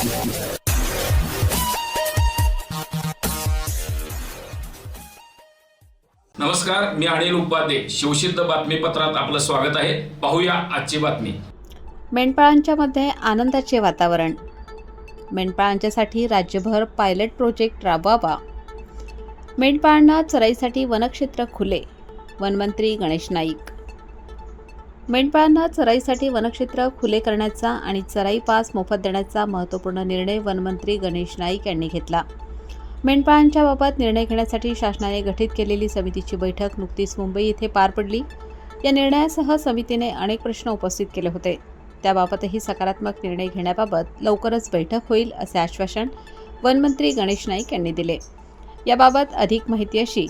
नमस्कार मी अनिल उपाध्ये. शिवसिद्ध बातमीपत्रात आपलं स्वागत आहे. पाहूया आजची बातमी. मेंढपाळांच्या मध्ये आनंदाचे वातावरण. मेंढपाळांच्यासाठी राज्यभर पायलट प्रोजेक्ट राबवावा. मेंढपाळांना चराईसाठी वनक्षेत्र खुले. वनमंत्री गणेश नाईक. मेंढपाळांना चराईसाठी वनक्षेत्र खुले करण्याचा आणि चराई पास मोफत देण्याचा महत्त्वपूर्ण निर्णय वनमंत्री गणेश नाईक यांनी घेतला. मेंढपाळांच्या बाबत निर्णय घेण्यासाठी शासनाने गठीत केलेली समितीची बैठक नुकतीच मुंबई येथे पार पडली. या निर्णयासह समितीने अनेक प्रश्न उपस्थित केले होते. त्याबाबतही सकारात्मक निर्णय घेण्याबाबत लवकरच बैठक होईल असे आश्वासन वनमंत्री गणेश नाईक यांनी दिले. याबाबत अधिक माहिती अशी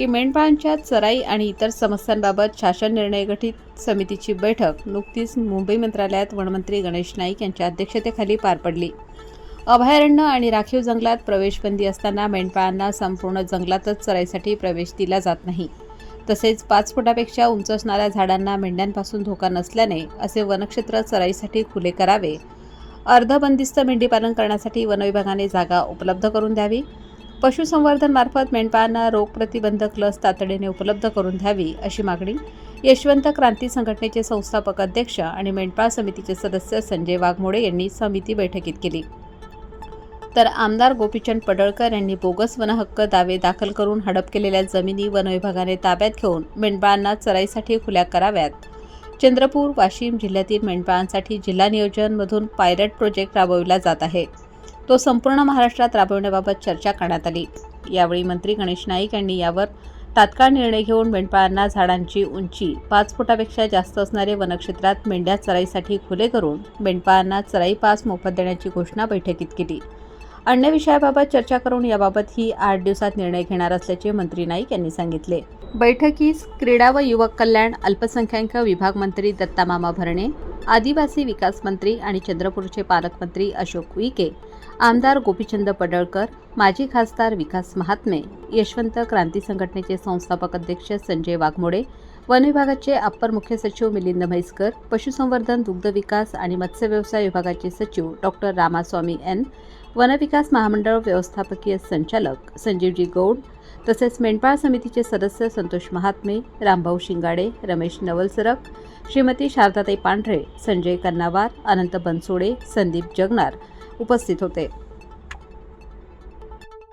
की मेंढपाळांच्या चराई आणि इतर समस्यांबाबत शासन निर्णय गठित समितीची बैठक नुकतीच मुंबई मंत्रालयात वनमंत्री गणेश नाईक यांच्या अध्यक्षतेखाली पार पडली. अभयारण्य आणि राखीव जंगलात प्रवेशबंदी असताना मेंढपाळांना संपूर्ण जंगलातच चराईसाठी प्रवेश दिला जात नाही. तसेच पाच फुटापेक्षा उंच असणाऱ्या झाडांना मेंढ्यांपासून धोका नसल्याने असे वनक्षेत्र चराईसाठी खुले करावे. अर्धबंदिस्त मेंढीपालन करण्यासाठी वनविभागाने जागा उपलब्ध करून द्यावी. पशुसंवर्धनमार्फत मेंढपाळांना रोगप्रतिबंधक लस तातडीने उपलब्ध करून द्यावी अशी मागणी यशवंत क्रांती संघटनेचे संस्थापक अध्यक्ष आणि मेंढपाळ समितीचे सदस्य संजय वाघमोडे यांनी समिती बैठकीत केली. तर आमदार गोपीचंद पडळकर यांनी बोगस वनहक्क दावे दाखल करून हडप केलेल्या जमिनी वनविभागाने ताब्यात घेऊन मेंढपाळांना चराईसाठी खुल्या कराव्यात. चंद्रपूर वाशिम जिल्ह्यातील मेंढपाळांसाठी जिल्हा नियोजनमधून पायलट प्रोजेक्ट राबविला जात आहे. तो संपूर्ण महाराष्ट्रात राबवण्याबाबत चर्चा करण्यात आली. यावेळी मंत्री गणेश नाईक यांनी यावर तात्काळ निर्णय घेऊन मेंढपाळांना झाडांची उंची पाच फुटापेक्षा जास्त असणारे वनक्षेत्रात मेंढ्या चराईसाठी खुले करून मेंढपाळांना चराई पास मोफत देण्याची घोषणा बैठकीत केली. अन्य विषयाबाबत चर्चा करून याबाबत ही आठ दिवसात निर्णय घेणार असल्याचे मंत्री नाईक यांनी सांगितले. बैठकीस क्रीडा व युवक कल्याण अल्पसंख्याक विभाग मंत्री दत्तामामा भरणे आदिवासी विकास मंत्री आणि चंद्रपूरचे पालकमंत्री अशोक उईके आमदार गोपीचंद पडळकर माजी खासदार विकास महात्मे यशवंत क्रांती संघटनेचे संस्थापक अध्यक्ष संजय वाघमोडे वन विभागाचे अप्पर मुख्य सचिव मिलिंद म्हैसकर पशुसंवर्धन दुग्ध विकास आणि मत्स्य व्यवसाय विभागाचे सचिव डॉक्टर रामास्वामी एन वनविकास महामंडळ व्यवस्थापकीय संचालक संजीवजी गौड तसेच मेंढपाळ समितीचे सदस्य संतोष महात्मे रामभाऊ शिंगाडे रमेश नवलसरक श्रीमती शारदाताई पांढरे संजय कन्नावार अनंत बनसोडे संदीप जगनार उपस्थित होते.